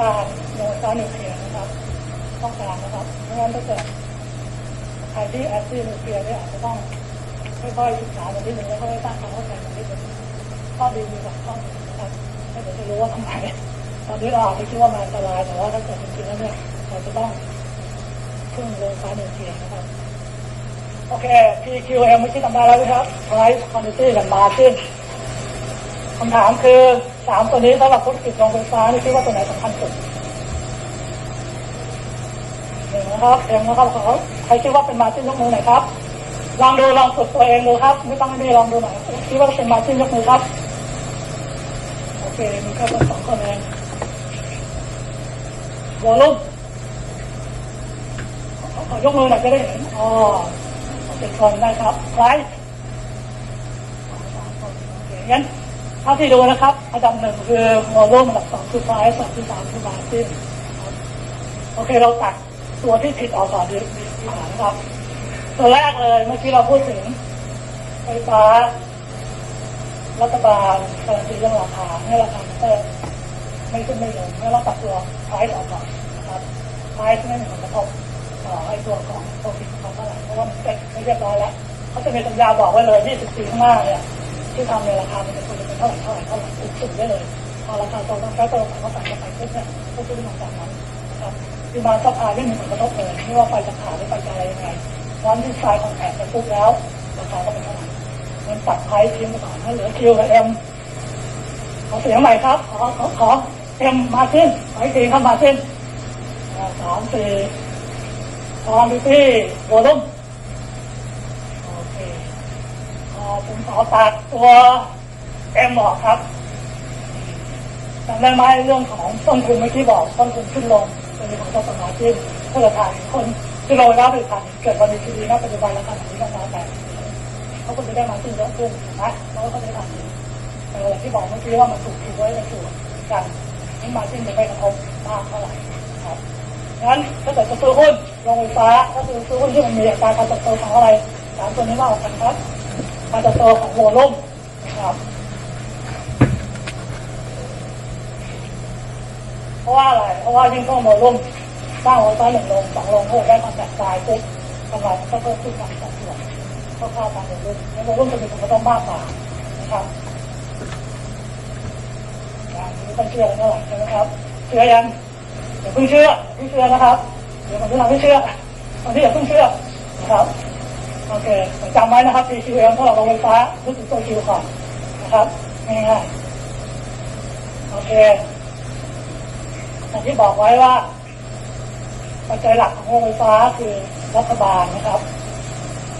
การโดยการนิวเคลียร์นะครับต้องการนะครับเพราะงั้นถ้าเกิดใครที่แอสซีนิวเคลียร์เนี่ยอาจจะต้องค่อยๆศึกษากันนิดนึงแล้วก็สร้างความเข้าใจกันนิดนึงข้อดีมีสองข้อนะครับให้เดี๋ยวจะรู้ว่าทำไมตอนนี้เราอาจจะคิดว่ามันอันตรายแต่ว่าถ้าเกิดจริงๆแล้วเนี่ยเราจะต้องพึ่งโรงการนิวเคลียร์นะครับโอเค PQM ไม่ใช่ทำได้แล้วนะครับ Price Quantity กับ Margin คำถามคือ สามตัวนี้สำหรับธุรกิจโรงไฟฟ้านี่คิดว่าตัวไหนสำคัญสุดหนึ่งนะครับเอ็มนะครับขอใครคิดว่าเป็นมาจิ้นยกมือหน่อยครับ ลองดูลองฝึกตัวเองดูครับ ไม่ต้องให้นี่ลองดูหน่อยคิดว่าเป็นมาจิ้นยกมือครับโอเคมีแค่สองคนเองวอลลุ่มขอยกมือหน่อยจะได้เห็นอ๋อเป็นคนได้ครับไลฟ์โอเคงั้นาที่ดูนะครับอันดับหนึ่งคือโมโลอันดับสองคือไฟล์อันดับที่สามคือมาซินโอเคเราตัดตัวที่ผิดออกก่อนดีดีดีกว่านะครับ ตัวแรกเลยเมื่อกี้เราพูดถึงไฟฟ้า รัฐบาลการันตีเรื่องราคาให้ราคาเพิ่มไม่ขึ้นไม่ลงให้เราตัดตัวไฟล์ออกก่อนนะครับไฟล์ไม่มีผลกระทบต่อไอ้ตัวของโปรฟิตของเขาเท่าไหร่เพราะว่ามันเซ็ตไม่เรียบร้อยแล้วเขาจะมีสัญญาบอกไว้เลย20ปีข้างหน้าเนี่ย ที่ทำในราคามันจะควรจะเป็นเท่าไหร่เท่าไหร่เท่าไหร่ถูกสุดได้เลยพอราคาตรงต้องใช้ตัวของเขาใส่เข้าไปปุ๊บเนี่ยก็จะมาจากนั้นนะครับคือมาซัพพลายไม่มีผลกระทบเลยไม่ว่าไฟจะขาดหรือไฟจะอะไรยังไงวันที่ไฟของแผงไปปุ๊บแล้วราคาก็เป็นเท่าไหร่มันตัดไพ่ทิ้งไปก่อนถ้เหลือคิวกับเอ็มขอเสียงใหม่ครับขอขอขอเอ็มมาขึ้นขออีกทีครับมาขึ้นสามสี่ความดีที่โวลุ่มโอเค อ่า ผมขอตัดตัวเอ็มออกครับจำได้ไหมเรื่องของต้นทุนเมื่อกี้บอกต้นทุนขึ้นลงจะมีของเจ้าสมาชิกเพื่อทานคนที่เรารับผลิตภัณฑ์เกิดวันดีทีดีนะปัจจุบันราคาแบบนี้ราคาแต่เขาก็จะได้มาขึ้นเยอะขึ้นถูกไหมเขาก็ได้ทาแต่อย่างที่บอกเมื่อกี้ว่ามันถูกทิ้งไว้ในส่วนกันนี่มาขึ้นจะไม่กระทบมากเท่าไหร่ครับงั้นถ้าเกิดจะซื้อหุ้นโรงไฟฟ้าก็คือซื้อหุ้นที่มันมีอัตราการเติบโตของอะไรสามตัวนี้มาออกกันครับ การเติบโตของโวล่มนะครับเพราะว่าอะไรเพราะว่ายิ่งเพิ่มโวล่มสร้างโวลุ่มหนึ่งลงสองลงเพิ่มได้ความแตกตางปุ๊บกำไรมันก็เพิ่มขึ้นตามสัดส่วนเข้าๆตามโวล่มแล้วโวล่มจะมีผลกระทบมากกว่านะครับอย่างนี้ต้องเชื่อกันเท่าไหร่ใช่ไหมครับเชื่อยังอย่าเพิ่งเชื่ออย่าเพิ่งเชื่อนะครับเดี๋ยวมันจะทำให้เชื่อตอนนี้อย่าเพิ่งเชื่อนะครับ โอเคจำไว้นะครับ PQM ถ้าเราลงไฟฟ้านึกถึงตัวคิวก่อนนะครับง่ายๆโอเคอย่างที่บอกไว้ว่าปัจจัยหลักของโรงไฟฟ้าคือรัฐบาลนะครับ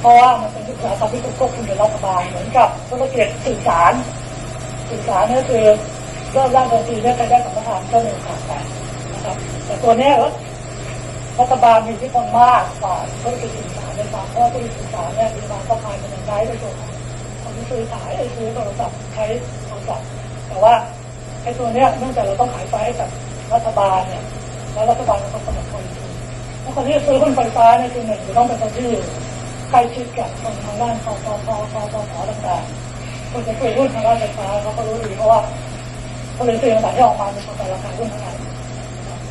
เพราะว่ามันเป็นอุตสาหกรรมที่ควบคุมโดยรัฐบาลเหมือนกับธุรกิจสื่อสารสื่อสารนี่คือเริ่มแรกเดิมทีเนี่ยใครได้สัมปทานก็หนึ่งขาดไปนะครับ แต่ตัวนี้ย รัฐบาลมีทธิพลมากกว่าธุรกิจสื่อสารในฝั่งเพราะว่าธุรกิจสื่อสารเนี่ยมีความต้องการเป็นใช้ในส่วนของคนที่ซื้อขายไอ้ซื้อโทรศัพท์ใช้โทรศัพท์แต่ว่าไอ้ตัวเนี้ยเนื่องจากเราต้องขายไฟให้กับรัฐบาลเนี่ยแล้วรัฐบาลก็ต้องกำหนดคนแล้วคนที่ซื้อหุ้นไฟฟ้าเนี่ยคือหนึ่งจะต้องเป็นคนที่ใกล้ชิดกับคนทางด้านคอคอคอคอคอคอต่างๆคนจะซื้อหุ้นทางด้านไฟฟ้าเขาก็รู้ดีเพราะว่าเขาเลยซื้อต่างที่ออกมาเป็นคนแต่ราคาหุ้นทั้งนั้น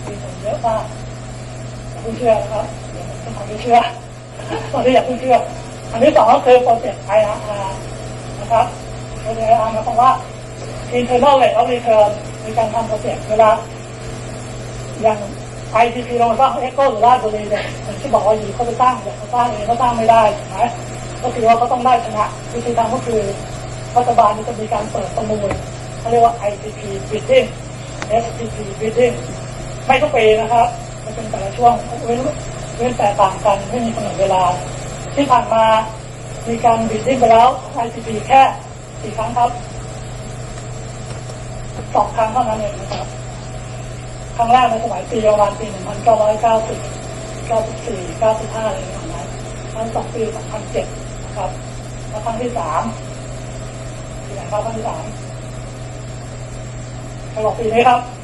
มีผลเยอะมาก อย่าเชื่อนะครับเดี๋ยวผมจะเชื่อตอนนี้อยาเพิ่งเชื่ออันที่สองก็คือโปรเจกต์ IRR นะครับโปรเจกต์ IRR หมายความว่า internal rate of return ในการทำโปรเจกต์เวลาอย่าง ITP ลงมาสร้างเอ็กโกหรือราบรีเนี่ยอย่างที่บอกว่าอยู่เขาไปสร้างเดี๋ยเขาสร้างเองเขาสร้างไม่ได้ถูกไหมก็คือว่าเขาต้องได้ชนะวิธีทำก็คือรัฐบาลจะมีการเปิดประมูลเขาเรียกว่า ITP bidding STP bidding ไม่ทุกปีนะครับ เป็นแต่ละช่วงเว้นเว้นแต่ต่างกันไม่มีกำหนดเวลา ที่ผ่านมามีการบิดดิ้งไปแล้ว ICP แค่สี่ครั้งครับสองครั้งเท่านั้นเองนะครับครั้งแรกในสมัยปีประมาณปีหนึ่งพันเก้าร้อยเก้าสิบเก้าสิบสี่เก้าสิบห้าอะไรประมาณนั้นครั้งสองปีสองพันเจ็ดนะครับแล้วครั้งที่สามปีไหนครับครั้งที่สามใครบอกปีนี้ครับ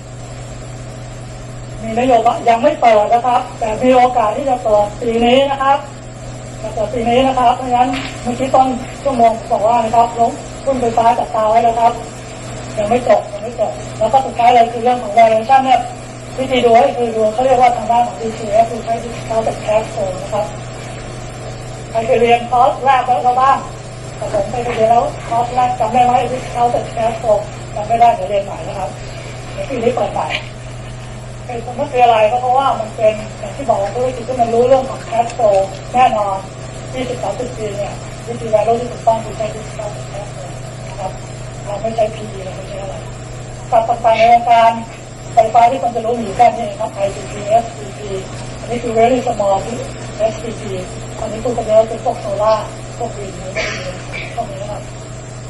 มีนโยบายยังไม่เปิดนะครับ แต่มีโอกาสที่จะเปิดปีนี้นะครับจะเปิดปีนี้นะครับเพราะฉะนั้นเมื่อกี้ต้นชั่วโมงบอกว่านะครับลงหุ้นไฟฟ้าจับตาไว้นะครับยังไม่จบยังไม่จบแล้วก็สุดท้ายเลยคือเรื่องของ valuation เนี่ยวิธีดูก็คือดูเขาเรียกว่าทางด้านของ DCF คือใช้ discounted cash flow นะครับใครเคยเรียนคอร์สแรกแล้วบ้างแต่ผมไปเรียนแล้วคอร์สแรกจำได้ไหม discounted cash flow จำไม่ได้เดี๋ยวเรียนใหม่นะครับเดี๋ยวปีนี้เปิดใหม่ เป็นผมไม่คืออะไรก็เพราะว่ามันเป็นอย่างที่บอกว่าธุรกิจที่มันรู้เรื่องของ cash flow แน่นอน20 30ปีเนี่ยวิธี value ที่ถูกต้องคือใช้ discounted cash flow นะครับเราไม่ใช้ PE เราไม่ใช้อะไรสับต่างๆในวงการไฟฟ้าที่คนจะรู้อยู่แค่นี้ครับ IPP SPP อันนี้คือ very small ที่ SPP อันนี้พูดกันเยอะคือพวกโซล่าร์พวกวินพวกนี้ครับ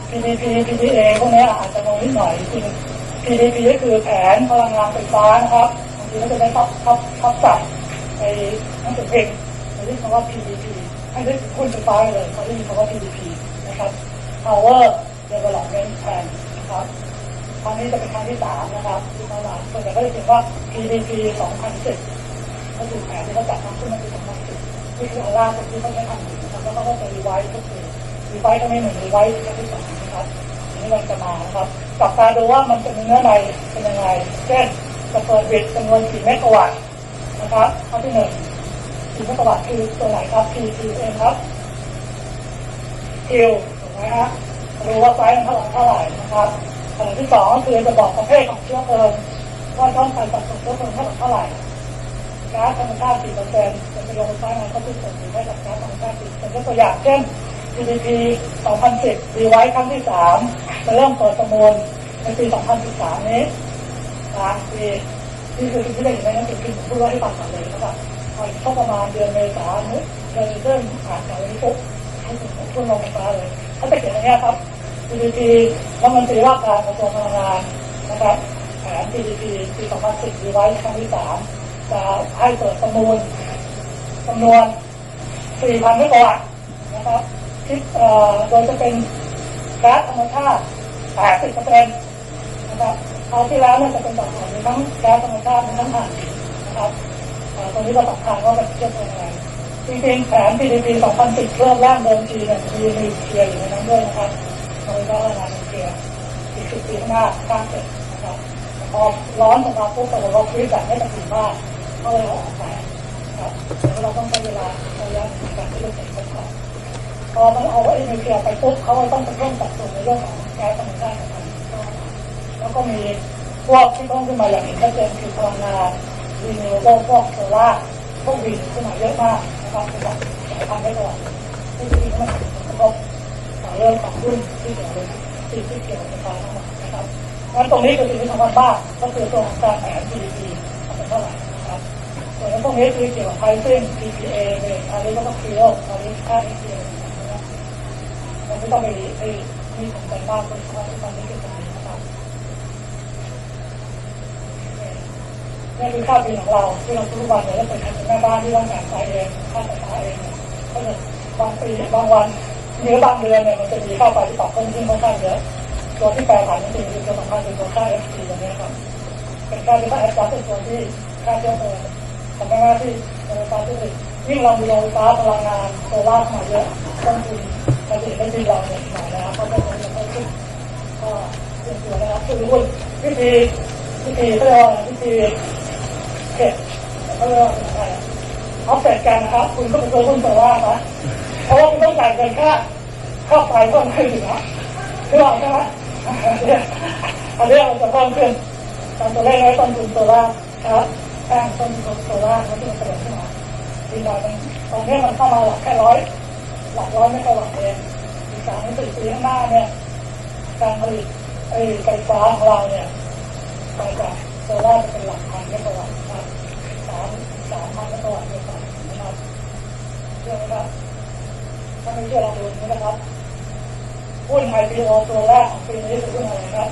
PDP PDA พวกนี้อาจจะงงนิดหน่อยจริง PDP ก็คือแผนพลังงานไฟฟ้านะครับ บางทีก็จะได้ท็อปท็อปท็อปสับในหนังสือเพลงในที่คำว่า PDP ให้ได้คุณไฟฟ้าเลยเขาได้ยินคำว่า PDP นะครับ Power Development Plan นะครับครั้งนี้จะเป็นครั้งที่สามนะครับที่เขาหลังส่วนใหญ่ก็จะเขียนว่า PDP 2010ก็คือแผนที่เขาจัดทำขึ้นมาปี2010นี่คืออันล่าสุดที่เขาได้ทำอยู่นะครับแล้วก็จะรีไวซ์ก็คือรีไวซ์ก็ไม่เหมือนรีไวซ์ครั้งที่สองนะครับอันนี้มันจะมานะครับกลับตาดูว่ามันจะมีเนื้อในเป็นยังไงเช่น จะเปิดเบิดจำนวนกี่เมกะวัตต์นะครับข้อที่หนึ่งกี่เมกะวัตต์คือตัวไหนครับ PPM ครับคิวถูกไหมฮะรู้ว่าไซส์มันเท่าไหร่เท่าไหร่นะครับอันที่สองก็คือจะบอกประเภทของเชื้อเพลิงว่าต้องการสัดส่วนเชื้อเพลิงเท่าไหร่เท่าไหร่ก๊าซธรรมชาติ4เปอร์เซ็นต์จะเป็นโรงไฟฟ้ามันก็คือส่วนหนึ่งได้จากก๊าซธรรมชาติ4เป็นตัวอย่างเช่น GDP 2010ดีไว้ครั้งที่สามจะเริ่มเปิดประมูลในปี 2013 นี้ กลางปีนี่คือสิ่งที่ได้อยู่ในหนังสือพิมพ์พูดไว้ให้ฟังก่อนเลยนะครับพอเข้าประมาณเดือนเมษายนเดือนเริ่มอ่านข่าวนี้ปุ๊บให้ถึงทุนลงไฟฟ้าเลยเขาจะเขียนอย่างนี้ครับ GDP รัฐมนตรีว่าการกระทรวงพลังงานนะครับแผน GDP ปี2010ดีไว้ครั้งที่สามจะให้เปิดประมูลจำนวน 4,000เมกะวัตต์นะครับคิดเอ่อโดยจะเป็นก๊าซธรรมชาติ 80เปอร์เซ็นต์นะครับ เอาวที่แล้วเนี่ยจะเป็นต่างๆมีทั้งแก๊สธรรมชาติทั้งถ่านหินนะครับตรงนี้เราสำคัญว่าเป็นเทียบยังไงจริงๆแผน PDP 2010เริ่มแรกเดิมทีเนี่ยมีนิวเคลียร์อยู่ในนั้นด้วยนะครับโดยก็งานนิวเคลียร์อีกสิบปีข้างหน้าสร้างเสร็จนะครับพอร้อนออกมาปุ๊บแต่เราคิดแบบไม่ตัดสินว่าก็เลยออกไปนะครับแล้วเราต้องใช้เวลาระยะในการที่จะเสร็จก่อนพอมันเอาไอ้นิวเคลียร์ไปปุ๊บเขาต้องไปเพิ่มสัดส่วนในเรื่องของแก๊สธรรมชาติ แล้วก็มีพวกที่เพิ่มขึ้นมาอย่างนชัดเจนคือพลังงานรีนิวเบิลพวกโซล่าพวกวินขึ้นมาเยอะมากนะครับเป็นแบบสายพันธุ์ได้ตลอดที่จริงมันกระทบต่อเรื่องของรุ่นที่เกี่ยวกับที่ที่เกี่ยวกับไฟฟ้าทั้งหมดนะครับงั้นตรงนี้ก็คือสิ่งที่สำคัญมากก็คือตัวของการแผน GDP เป็นเท่าไหร่นะครับส่วนพวกนี้คือเกี่ยวกับ pricing PPA เนี่ยอันนี้ก็ต้องคิวอันนี้ค่า PPA นะครับมันไม่ต้องไปไปมีสนใจมากเลยเพราะว่าตอนนี้คือตรงนี้นะครับ นี่คือข้าวบินของเราที่เราทุกวันเนี่ยเราเป็นแม่บ้านที่ต้องแข่งใจเองค่าไฟฟ้าเองเนี่ยก็จะบางปีบางวันหรือบางเดือนเนี่ยมันจะมีค่าไฟที่ปรับเพิ่มขึ้นค่อนข้างเยอะตัวที่แปรผันจริงๆคือตัวสำคัญคือตัวค่า FT ตรงนี้ครับเป็นค่าที่ค่า FT เป็นตัวที่ค่าเชื้อเพลิงทำให้หน้าที่โรงไฟฟ้าที่ผลิตยิ่งเรามีโรงไฟฟ้าพลังงานโซล่าร์มาเยอะต้นทุนผลิตได้ดีเราเนี่ยหน่อยนะครับเพราะว่าตรงนี้มันขึ้นก็เป็นตัวนะครับคือหุ้นวิธีวิธีเขาเรียกว่าวิธี เก็บเขาเรียกว่าอะไรออฟเซ็ตกันนะครับ คุณก็เป็นตัวหุ้นตัวว่านะเพราะว่าคุณต้องจ่ายเงินค่าค่าไฟเพิ่มขึ้นอยู่นะคือบอกใช่ไหมอันนี้มันจะเพิ่มขึ้นตามตัวเลขไว้ต้นทุนตัวล่าครับแป้งต้นทุนตัวล่าแล้วที่มันเสด็จขึ้นมาดีหน่อยนึงตอนนี้มันเข้ามาหลักแค่ร้อยหลักร้อยไม่เท่าหลักเองอีกสามสี่ปีข้างหน้าเนี่ยการผลิตไอ้ไฟฟ้าของเราเนี่ยไปจาก โซล่าจะเป็นหลักพันเมกะวัตต์นะครับสามสามพันเมกะวัตต์เดียวกันะครับเชื่อไหมครับถ้าไม่เชื่อลองดูนี้นะครับหุ้น IPO ตัวแรกปีนี้คือหุ้นอะไรครับ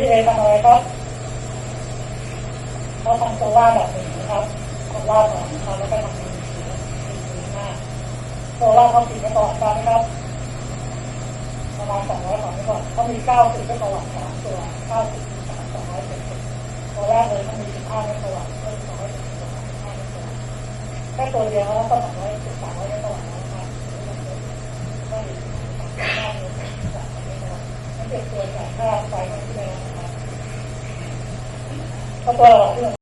EA ทำอะไรครับเขาทำโซล่าแบบนึ่งนะครับโซล่าสองนะครับแล้วก็ทำเป็นสีสีหน้าโซล่าเขาสีไปก่อนกันนะครับประมาณสองร้อยสองก่อนเขามีเก้าสิบเป็นประวัติสามตัวเก้าสิบ เดียวแล้วก็สองร้อยสิบสามร้อยเป็นประวัติแล้วนะครับก็อีกห้าเป็นสามร้อยเป็นประวัตินั่นเป็นตัวจ่ายค่าไฟที่แล้วนะครับแล้วก็